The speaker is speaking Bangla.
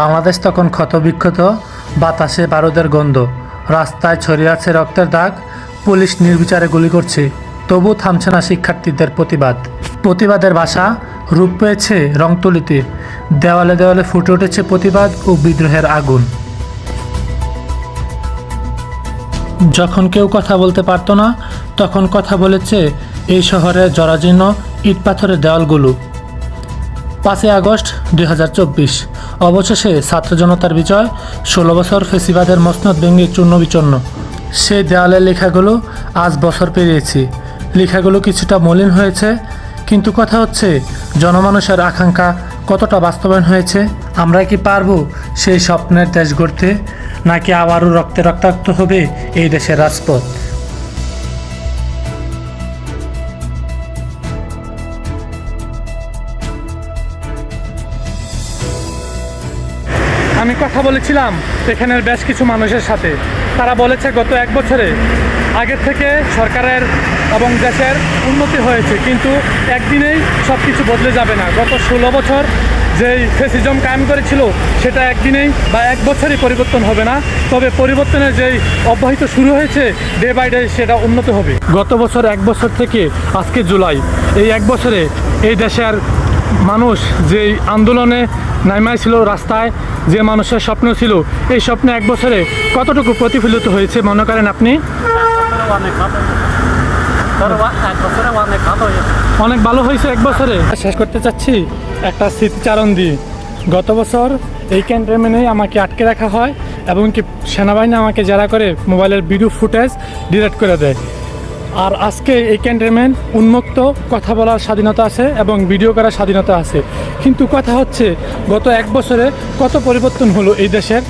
বাংলাদেশ তখন ক্ষতবিক্ষত, বাতাসে বারুদের গন্ধ, রাস্তায় ছড়িয়ে আছে রক্তের দাগ, পুলিশ নির্বিচারে গুলি করছে, তবু থামছে না শিক্ষার্থীদের প্রতিবাদ। প্রতিবাদের ভাষা রূপ পেয়েছে রংতুলিতে, দেওয়ালে দেওয়ালে ফুটে উঠেছে প্রতিবাদ ও বিদ্রোহের আগুন। যখন কেউ কথা বলতে পারতো না, তখন কথা বলেছে, এই শহরের জরাজীর্ণ ইট পাথরের দেওয়ালগুলো। পাঁচই আগস্ট দুই হাজার চব্বিশ। অবশেষে ছাত্র জনতার বিজয়, ষোলো বছর ফেসিবাদের মসনদ ভেঙে চূর্ণ বিচূর্ণ। সেই দেওয়ালের লেখাগুলো আজ বছর পেরিয়েছি। লেখাগুলো কিছুটা মলিন হয়েছে, কিন্তু কথা হচ্ছে, জনমানুষের আকাঙ্ক্ষা কতটা বাস্তবায়ন হয়েছে, আমরা কি পারব সেই স্বপ্নের দেশ গড়তে, নাকি আবারও রক্তে রক্তাক্ত হবে এই দেশের রাজপথ? আমি কথা বলেছিলাম এখানের বেশ কিছু মানুষের সাথে। তারা বলেছে গত এক বছরে আগের থেকে সরকারের এবং দেশের উন্নতি হয়েছে, কিন্তু একদিনেই সব কিছু বদলে যাবে না। গত ষোলো বছর যেই ফেসিজম কায়েম করেছিল, সেটা একদিনেই বা এক বছরই পরিবর্তন হবে না। তবে পরিবর্তনের যেই অব্যাহত শুরু হয়েছে, ডে বাই ডে সেটা উন্নত হবে। গত বছর এক বছর থেকে আজকে জুলাই। এই এক বছরে এই দেশের মানুষ যে আন্দোলনে নাইমাইছিল রাস্তায়, যে মানুষের স্বপ্ন ছিল, এই স্বপ্ন এক বছরে কতটুকু প্রতিফলিত হয়েছে মনে করেন আপনি? অনেক ভালো হয়েছে এক বছরে। শেষ করতে চাচ্ছি একটা স্মৃতিচারণ দিয়ে। গত বছর এই ক্যান্টনমেন্টে আমাকে আটকে রাখা হয়, এবং কি সেনাবাহিনী আমাকে জেরা করে মোবাইলের ভিডিও ফুটেজ ডিলেট করে দেয়। আর আজকে এই ক্যান্টনমেন্ট উন্মুক্ত কথা বলার স্বাধীনতা আছে এবং ভিডিও করার স্বাধীনতা আছে। কিন্তু কথা হচ্ছে, গত এক বছরে কত পরিবর্তন হলো এই দেশের?